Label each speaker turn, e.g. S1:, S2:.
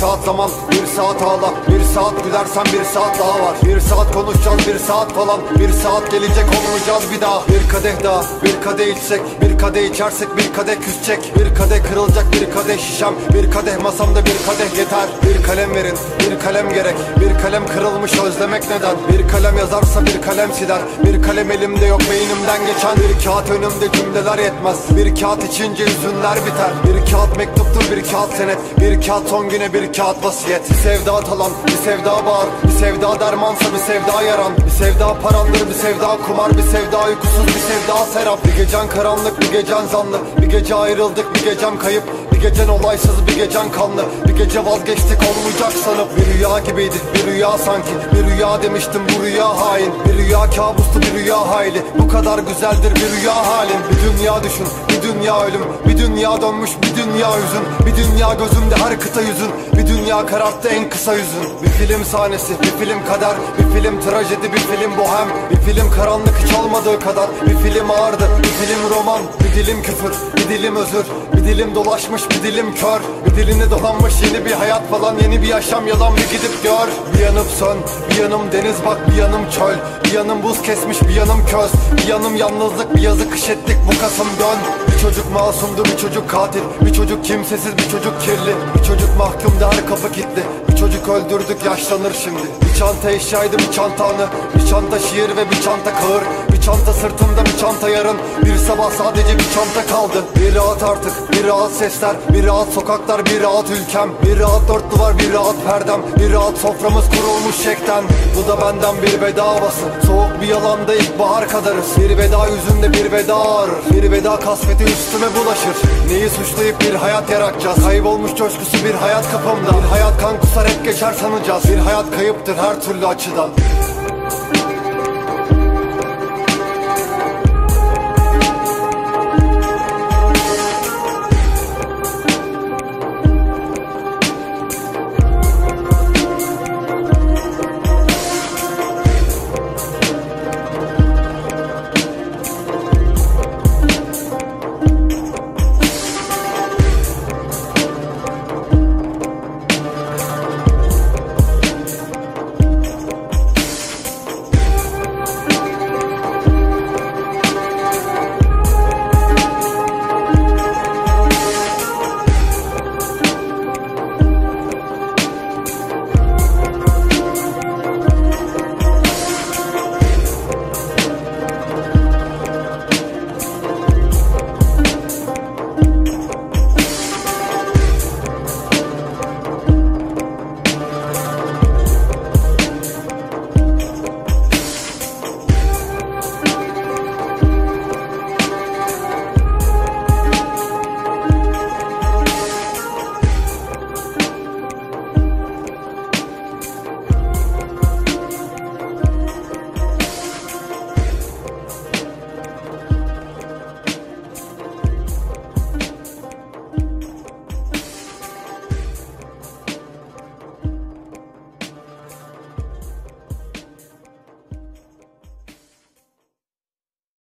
S1: saat zaman bir saat ağla. Bir saat gülersen bir saat daha var. Bir saat konuşacağız bir saat falan. Bir saat gelecek olmayacağız bir daha. Bir kadeh daha bir kadeh içsek. Bir kadeh içersek bir kadeh küsecek. Bir kadeh kırılacak bir kadeh şişem. Bir kadeh masamda bir kadeh yeter. Bir kalem verin bir kalem gerek. Bir kalem kırılmış özlemek neden? Bir kalem yazarsa bir kalem siler. Bir kalem elimde yok beynimden geçen. Bir kağıt önümde cümleler yetmez. Bir kağıt içince üzünler biter. Bir kağıt mektuptur bir kağıt senet. Bir kağıt son güne bir kağıt vasiyet. Bir sevda talan bir sevda bağır. Bir sevda dermansa bir sevda yaran. Bir sevda parandır bir sevda kumar. Bir sevda uykusuz bir sevda serap. Bir gecen karanlık bir gecen zanlı. Bir gece ayrıldık bir gecem kayıp. Bir gecen olaysız bir gecen kanlı. Bir gece vazgeçtik olmayacak sanıp. Bir rüya gibiydi bir rüya sanki. Bir rüya demiştim bu rüya hain. Bir rüya kabustu bir rüya hayli. Bu kadar güzeldir bir rüya halin. Bir dünya düşün bir dünya ölüm Bir dünya dönmüş bir dünya hüzün. Bir dünya gözümde her kıta yüzün. Bir dünya kararttı en kısa yüzün. Bir film sahnesi bir film kader. Bir film trajedi bir film bohem. Bir film karanlık hiç olmadığı kadar. Bir film ağırdı bir film roman Bir dilim küfür bir dilim özür. Bir dilim dolaşmış bir dilim kör. Bir diline dolanmış yeni bir hayat falan Yeni bir yaşam yalan bir gidip gör. Bir yanıp sön bir yanım deniz bak bir yanım çöl. Bir yanım buz kesmiş bir yanım köz. Bir yanım yalnızlık bir yazı kış ettik bu Kasım dön. Bir çocuk masumdu bir çocuk katil. Bir çocuk kimsesiz bir çocuk kirli. Bir çocuk mahkumdu her kapı kilitli Çocuk öldürdük yaşlanır şimdi. Bir çanta eşyaydı bir çanta anı. Bir çanta şiir ve bir çanta kağır. Bir çanta sırtımda bir çanta yarın. Bir sabah sadece bir çanta kaldı. Bir rahat artık bir rahat sesler. Bir rahat sokaklar bir rahat ülkem. Bir rahat dört duvar bir rahat perdem. Bir rahat soframız kurulmuş şekten. Bu da benden bir veda havası. Soğuk bir yalanda ilkbahar kadarız. Bir veda yüzünde bir veda ağrır Bir veda kasveti üstüme bulaşır. Neyi suçlayıp bir hayat yaratacağız? Kaybolmuş coşkusu bir hayat kapımda. Bir hayat kan kusar hep geçer sanacağız Bir hayat kayıptır her türlü açıdan